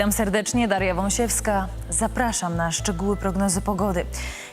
Witam serdecznie, Daria Wąsiewska. Zapraszam na szczegóły prognozy pogody.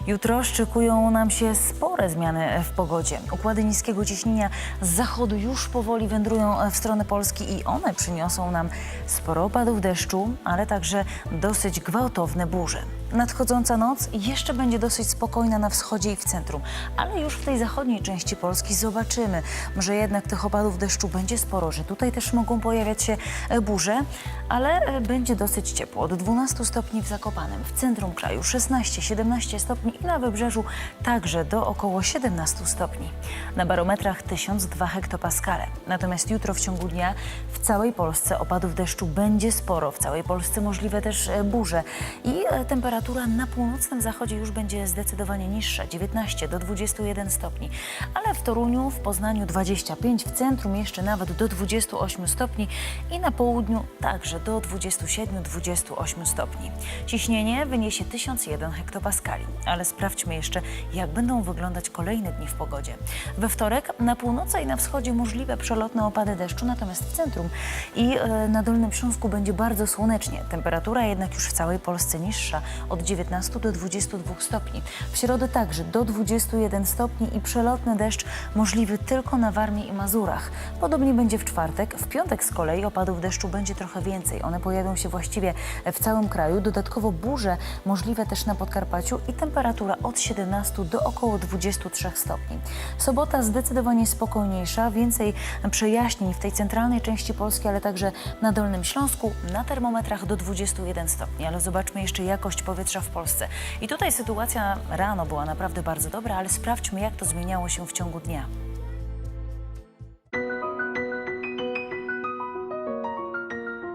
Jutro szykują nam się spore zmiany w pogodzie. Układy niskiego ciśnienia z zachodu już powoli wędrują w stronę Polski i one przyniosą nam sporo opadów deszczu, ale także dosyć gwałtowne burze. Nadchodząca noc jeszcze będzie dosyć spokojna na wschodzie i w centrum, ale już w tej zachodniej części Polski zobaczymy, że jednak tych opadów deszczu będzie sporo, że tutaj też mogą pojawiać się e, burze, ale e, będzie dosyć ciepło. Od 12 stopni w Zakopanem, w centrum kraju 16-17 stopni i na wybrzeżu także do około 17 stopni. Na barometrach 1002 hektopaskale. Natomiast jutro w ciągu dnia w całej Polsce opadów deszczu będzie sporo. W całej Polsce możliwe też e, burze i e, temperatura na północnym zachodzie już będzie zdecydowanie niższa, 19 do 21 stopni, ale w Toruniu, w Poznaniu 25, w centrum jeszcze nawet do 28 stopni i na południu także do 27-28 stopni. Ciśnienie wyniesie 1001 hektopaskali, ale sprawdźmy jeszcze, jak będą wyglądać kolejne dni w pogodzie. We wtorek na północy i na wschodzie możliwe przelotne opady deszczu, natomiast w centrum i e, na Dolnym Śląsku będzie bardzo słonecznie. Temperatura jednak już w całej Polsce niższa, od 19 do 22 stopni. W środę także do 21 stopni i przelotny deszcz możliwy tylko na Warmii i Mazurach. Podobnie będzie w czwartek. W piątek z kolei opadów deszczu będzie trochę więcej. One pojawią się właściwie w całym kraju. Dodatkowo burze możliwe też na Podkarpaciu i temperatura od 17 do około 23 stopni. Sobota zdecydowanie spokojniejsza, więcej przejaśnień w tej centralnej części Polski, ale także na Dolnym Śląsku na termometrach do 21 stopni. Ale zobaczmy jeszcze jakość powietrza w Polsce. I tutaj sytuacja rano była naprawdę bardzo dobra, ale sprawdźmy jak to zmieniało się w ciągu dnia.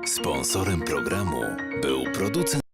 Sponsorem programu był producent